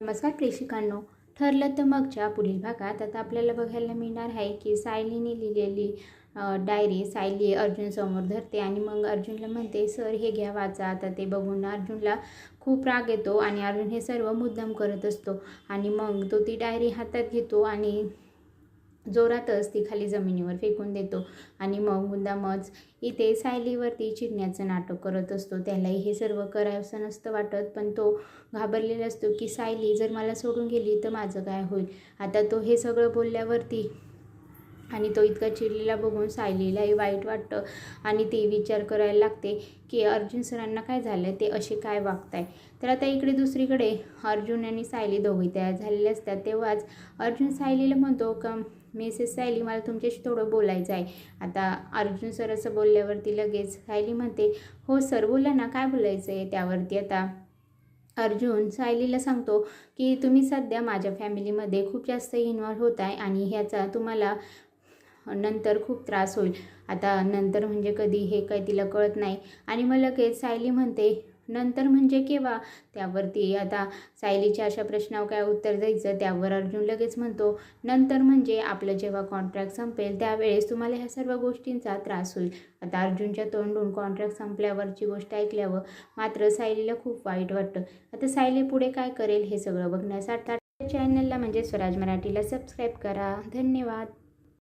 नमस्कार प्रेक्षकांनो ठरलं तर मगच्या पुढील भागात आता आपल्याला बघायला मिळणार आहे की सायलीने लिहिलेली डायरी सायली अर्जुनसमोर धरते आणि मग अर्जुनला म्हणते सर हे घ्या वाचा आता ते बघून. अर्जुनला खूप राग येतो आणि अर्जुन हे सर्व मुद्दाम करत असतो आणि मग तो ती डायरी हातात घेतो आणि जोरातच ती खाली जमिनीवर फेकून देतो. आणि मग मुद्दामच इथे सायलीवरती चिडण्याचं नाटक करत असतो. त्यालाही हे सर्व करायचं नसतं वाटत पण तो घाबरलेला असतो की सायली जर मला सोडून गेली तर माझं काय होईल? आता तो हे सगळं बोलल्यावरती आणि तो इतका चिडलेला बघून सायलीलाही वाईट वाटतं आणि ते विचार करायला लागते की अर्जुन सरांना काय झालं ते असे काय वागताय? तर आता इकडे दुसरीकडे अर्जुन आणि सायली दोघी तयार झालेले असतात. तेव्हाच अर्जुन सायलीला म्हणतो का मिसेस सायली मला तुमच्याशी थोडं बोलायचं आहे. आता अर्जुन सर असं बोलल्यावरती लगेच सायली म्हणते हो सर बोला ना काय बोलायचं आहे त्यावरती आता? अर्जुन सायलीला सांगतो की तुम्ही सध्या माझ्या फॅमिलीमध्ये खूप जास्त इन्व्हॉल्व होत आहे आणि ह्याचा तुम्हाला नंतर खूप त्रास होईल. आता नंतर म्हणजे कधी हे काही तिला कळत नाही. आणि मग लगेच सायली म्हणते नंतर म्हणजे केव्हा? त्यावरती आता सायलीच्या अशा प्रश्नावर काय उत्तर द्यायचं? त्यावर अर्जुन लगेच म्हणतो नंतर म्हणजे आपलं जेव्हा कॉन्ट्रॅक्ट संपेल त्यावेळेस तुम्हाला ह्या सर्व गोष्टींचा त्रास होईल. आता अर्जुनच्या तोंडून कॉन्ट्रॅक्ट संपल्यावरची गोष्ट ऐकल्यावर मात्र सायलीला खूप वाईट वाटतं. आता सायली पुढे काय करेल हे सगळं बघण्यासाठी चॅनलला म्हणजे स्वराज मराठीला सबस्क्राईब करा. धन्यवाद.